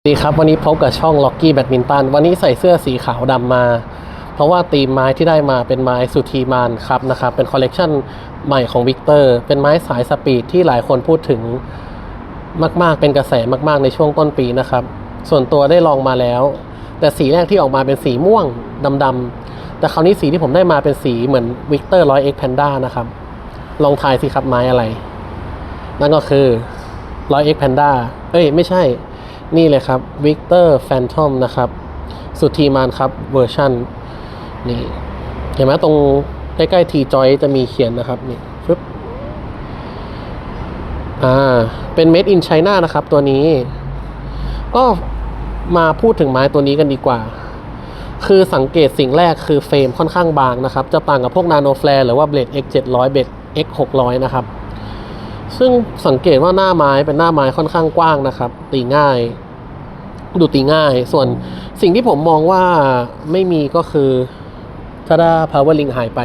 สวัสดีครับ วันนี้พบกับช่อง Locky Badminton วันนี้ใส่เสื้อสีขาวดำมา เพราะว่าตีมไม้ที่ได้มาเป็นไม้สุธีมานครับนะครับเป็นคอลเลกชันใหม่ของวิกเตอร์เป็นไม้สายสปีดที่หลายคนพูดถึงมาก ๆ เป็นกระแสมาก ๆ ในช่วงต้นปีนะครับ ส่วนตัวได้ลองมาแล้ว แต่สีแรกที่ออกมาเป็นสีม่วงดำๆแต่คราวนี้สีที่ผมได้มาเป็นสีเหมือนวิกเตอร์ร้อยเอ็กแพนด้านะครับลองทายสิครับไม้อะไร นั่นก็คือร้อยเอ็กแพนด้าเอ้ยไม่ใช่ นี่เลยครับ Victor Phantom นะครับ สุธีมานครับเวอร์ชันนี่เห็นไหมตรงใกล้ๆทีจอยจะมีเขียนนะครับนี่ฟึบอ่า เป็น Made in China นะครับตัวนี้ ก็มาพูดถึงไม้ตัวนี้กันดีกว่า คือสังเกตสิ่งแรกคือเฟรมค่อนข้างบางนะครับ จะต่างกับพวก Nano Flare หรือว่า Blade X 700 Blade X 600นะครับ ซึ่งสังเกตว่าหน้าไม้เป็นหน้าไม้ค่อนข้างกว้างนะครับ ตีง่าย ดูตีง่าย ส่วนสิ่งที่ผมมองว่าไม่มีก็คือถ้าได้ power link หายไป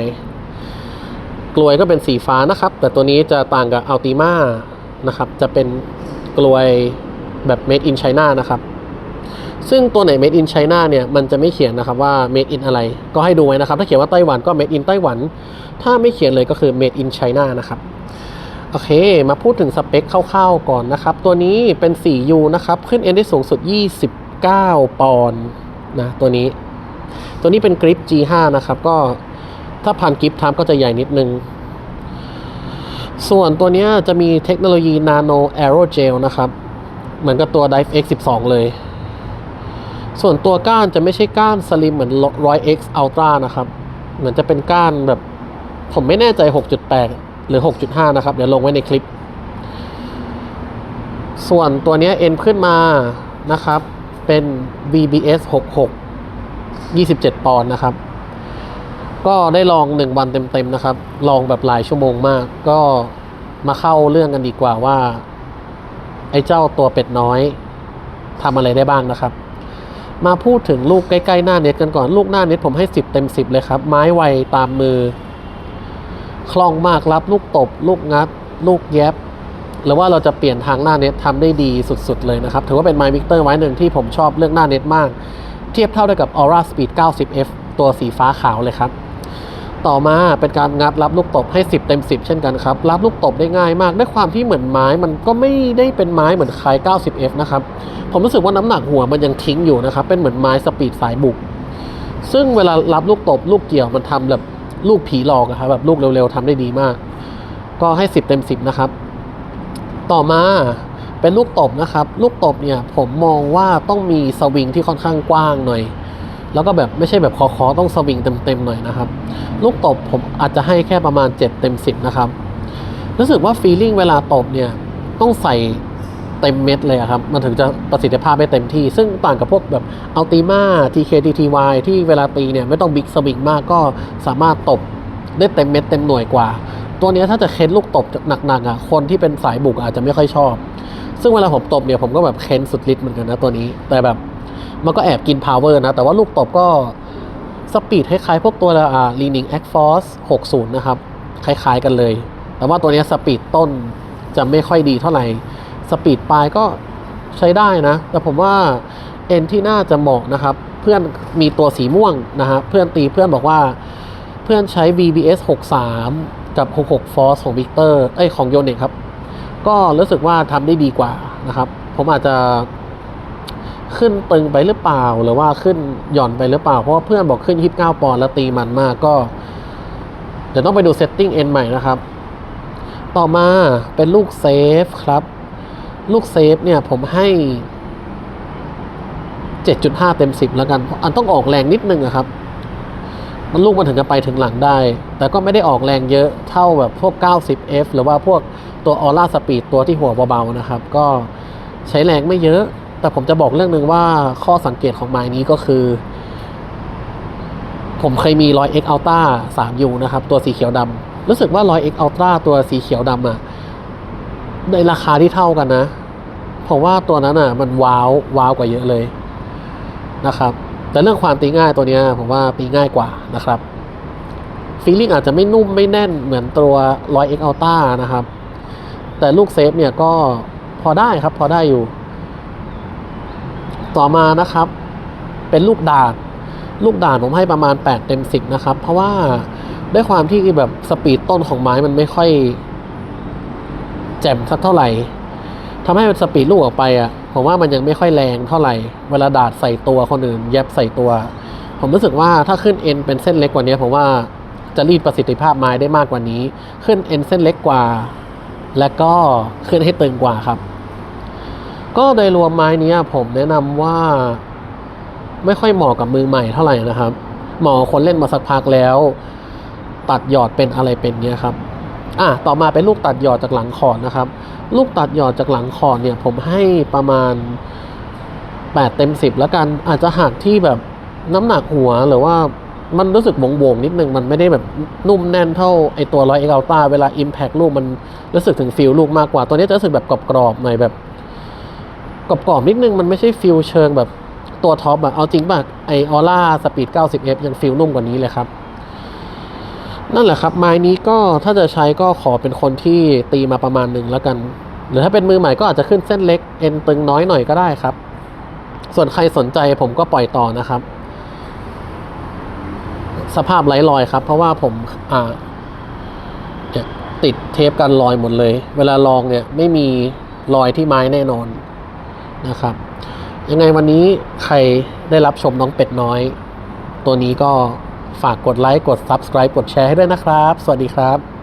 กลวยก็เป็นสีฟ้านะครับ แต่ตัวนี้จะต่างกับ Ultima นะครับ จะเป็นกลวยแบบ made in China นะครับ ซึ่งตัวไหน made in China เนี่ยมันจะไม่เขียนนะครับว่า made in อะไร ก็ให้ดูไว้นะครับ ถ้าเขียนว่าไต้หวันก็ made in ไต้หวัน ถ้าไม่เขียนเลยก็คือ made in China นะครับ โอเค มาพูดถึงสเปคคร่าวๆก่อนนะครับ ตัวนี้เป็น 4U นะครับ ขึ้นเอ็นได้สูงสุด 29 ปอนด์นะตัวนี้ ตัวนี้เป็นกริป G5 นะครับก็ถ้าพันกริปทามก็จะใหญ่นิดนึง ส่วนตัวเนี้ยจะมีเทคโนโลยี Nano Aerogel นะครับ เหมือนกับตัว Dive X12 เลย ส่วนตัวก้านจะไม่ใช่ก้านสลิมเหมือน 100X Ultra นะครับ เหมือนจะเป็นก้านแบบ ผมไม่แน่ใจ 6.8 หรือ 6.5 นะครับ เดี๋ยวลงไว้ในคลิป ส่วนตัวนี้เอ็นขึ้นมานะครับ เป็น VBS 66 27 ปอนด์นะครับ ก็ได้ลอง 1 วันเต็มๆนะครับ ลองแบบหลายชั่วโมงมาก ก็มาเข้าเรื่องกันดีกว่าว่า ไอ้เจ้าตัวเป็ดน้อยทำอะไรได้บ้างนะครับ มาพูดถึงลูกใกล้ ๆ หน้าเน็ตกันก่อนลูกหน้าเน็ตผมให้ 10 เต็ม 10 เลยครับ ไม้ไวตามมือ คล่องมากรับลูกตบ ลูกงัด ลูกแยบหรือว่าเราจะเปลี่ยนทางหน้าเน็ตทำได้ดีสุดๆเลยนะครับ ถือว่าเป็นไมวิกเตอร์ไว้หนึ่งที่ผมชอบเรื่องหน้าเน็ตมาก เทียบเท่าได้กับ Aura Speed 90F ตัวสีฟ้าขาวเลยครับ ต่อมาเป็นการงัดรับลูกตบให้ 10 เต็ม 10 เช่นกันครับ รับลูกตบได้ง่ายมากด้วยความที่เหมือนไม้มันก็ไม่ได้เป็นไม้เหมือนคล้าย 90F นะครับ ผมรู้สึกว่าน้ำหนักหัวมันยังทิ้งอยู่นะครับเป็นเหมือนไม้สปีดสายบุก ซึ่งเวลารับลูกตบลูกเกี่ยวมันทำแบบ ลูกผีหลอกอะครับแบบลูกเร็วๆทำได้ดีมาก ก็ให้ 10 เต็ม 10 นะครับ ต่อมาเป็นลูกตบนะครับ ลูกตบเนี่ยผมมองว่าต้องมีสวิงที่ค่อนข้างกว้างหน่อย แล้วก็แบบไม่ใช่แบบคอๆต้องสวิงเต็มๆหน่อยนะครับ ลูกตบผมอาจจะให้แค่ประมาณ 7 เต็ม 10 นะครับ รู้สึกว่าฟีลลิ่งเวลาตบเนี่ยต้องใส่ เต็มเม็ดเลยอะครับ มันถึงจะประสิทธิภาพได้เต็มที่ ซึ่งต่างกับพวกแบบอัลติมา TKTTY ที่เวลาตีเนี่ยไม่ต้องบิ๊กสวิงมากก็สามารถตบได้เต็มเม็ดเต็มหน่วยกว่า ตัวนี้ถ้าจะเค้นลูกตบหนักๆอะคนที่เป็นสายบุกอาจจะไม่ค่อยชอบ ซึ่งเวลาผมตบเนี่ยผมก็แบบเค้นสุดฤทธิ์เหมือนกันนะตัวนี้ แต่แบบมันก็แอบกินพาวเวอร์นะ แต่ว่าลูกตบก็สปีดคล้ายๆพวกตัวอ่า Leaning X Force 60 นะครับ คล้ายๆกันเลย แต่ว่าตัวนี้สปีดต้นจะไม่ค่อยดีเท่าไหร่ สปีดปลายก็ใช้ได้นะ แต่ผมว่าเอ็นที่น่าจะเหมาะนะครับ เพื่อนมีตัวสีม่วงนะฮะเพื่อนตีเพื่อนบอกว่าเพื่อนใช้ VBS 63 กับ 66 Force ของ Victor เอ้ยของ Yonex ครับ ก็รู้สึกว่าทำได้ดีกว่านะครับ ผมอาจจะขึ้นตึงไปหรือเปล่า หรือว่าขึ้นหย่อนไปหรือเปล่า เพราะว่าเพื่อนบอกขึ้น 29 ปอนด์แล้วตีมันมากก็ เดี๋ยวต้องไปดูเซตติ้งเอ็นใหม่นะครับ ต่อมาเป็นลูกเซฟครับ ลูกเซฟเนี่ยผมให้ 7.5 เต็ม 10 แล้วกัน อันต้องออกแรงนิดนึงอะครับ มันลูกมันถึงจะไปถึงหลังได้ แต่ก็ไม่ได้ออกแรงเยอะเท่าแบบพวก 90F หรือว่าพวกตัวออร่าสปีดตัวที่หัวเบาๆนะครับ ก็ใช้แรงไม่เยอะ แต่ผมจะบอกเรื่องหนึ่งว่าข้อสังเกตของไม้นี้ก็คือ ผมเคยมี 100X Ultra 3U นะครับ ตัวสีเขียวดำรู้สึกว่า 100X Ultra ตัวสีเขียวดำอะ ในราคาที่เท่ากันนะ ผมว่าตัวนั้นอะ มันว้าวว้าวกว่าเยอะเลยนะครับ แต่เรื่องความตีง่ายตัวนี้ผมว่าตีง่ายกว่านะครับฟีลลิ่งอาจจะไม่นุ่มไม่แน่นเหมือนตัว 100X Ultra นะครับ แต่ลูกเซฟเนี่ยก็พอได้ครับ พอได้อยู่ ต่อมานะครับ เป็นลูกดาดลูกดาดผมให้ประมาณ 8 เต็ม 10 นะครับ เพราะว่าด้วยความที่แบบสปีดต้นของไม้มันไม่ค่อย จ่มสักเท่าไหร่ทำให้มันสปีดลูกออกไปอะ ผมว่ามันยังไม่ค่อยแรงเท่าไหร่ เวลาดาดใส่ตัวคนอื่นแยบใส่ตัว ผมรู้สึกว่าถ้าขึ้นเอ็นเป็นเส้นเล็กกว่านี้ผมว่าจะรีดประสิทธิภาพไม้ได้มากกว่านี้ ขึ้นเอ็นเส้นเล็กกว่า และก็ขึ้นให้ตึงกว่าครับ ก็โดยรวมไม้นี้ผมแนะนำว่าไม่ค่อยเหมาะกับมือใหม่เท่าไหร่นะครับ เหมาะคนเล่นมาสักพักแล้ว ตัดหยอดเป็นอะไรเป็นเนี้ยครับ อะต่อมาเป็นลูกตัดหยอดจากหลังคอร์ดนะครับ ลูกตัดหยอดจากหลังคอร์ดเนี่ยผมให้ประมาณ 8 เต็ม 10 แล้วกันอาจจะหักที่แบบน้ำหนักหัวหรือว่ามันรู้สึกโบงๆนิดนึง มันไม่ได้แบบนุ่มแน่นเท่าไอตัวร้อยเอ็กซ์ต้าเวลา Impact ลูกมันรู้สึกถึงฟิลลูกมากกว่า ตัวนี้จะรู้สึกแบบกรอบๆหน่อยแบบกรอบๆนิดนึงมันไม่ใช่ฟิลเชิงแบบตัวท็อปอะเอาจริงป่ะไอออร่าสปีด 90F ยังฟิลนุ่มกว่านี้เลยครับ นั่นแหละครับ ไม้นี้ก็ถ้าจะใช้ก็ขอเป็นคนที่ตีมาประมาณหนึ่งแล้วกัน หรือถ้าเป็นมือใหม่ก็อาจจะขึ้นเส้นเล็กเอ็นตึงน้อยหน่อยก็ได้ครับ ส่วนใครสนใจผมก็ปล่อยต่อนะครับ สภาพไร้รอยครับ เพราะว่าผมอ่าติดเทปกันรอยหมดเลย เวลาลองเนี่ยไม่มีรอยที่ไม้แน่นอนนะครับ ยังไงวันนี้ใครได้รับชมน้องเป็ดน้อย ตัวนี้ก็ ฝากกดไลค์กด Subscribe กดแชร์ให้ด้วยนะครับ สวัสดีครับ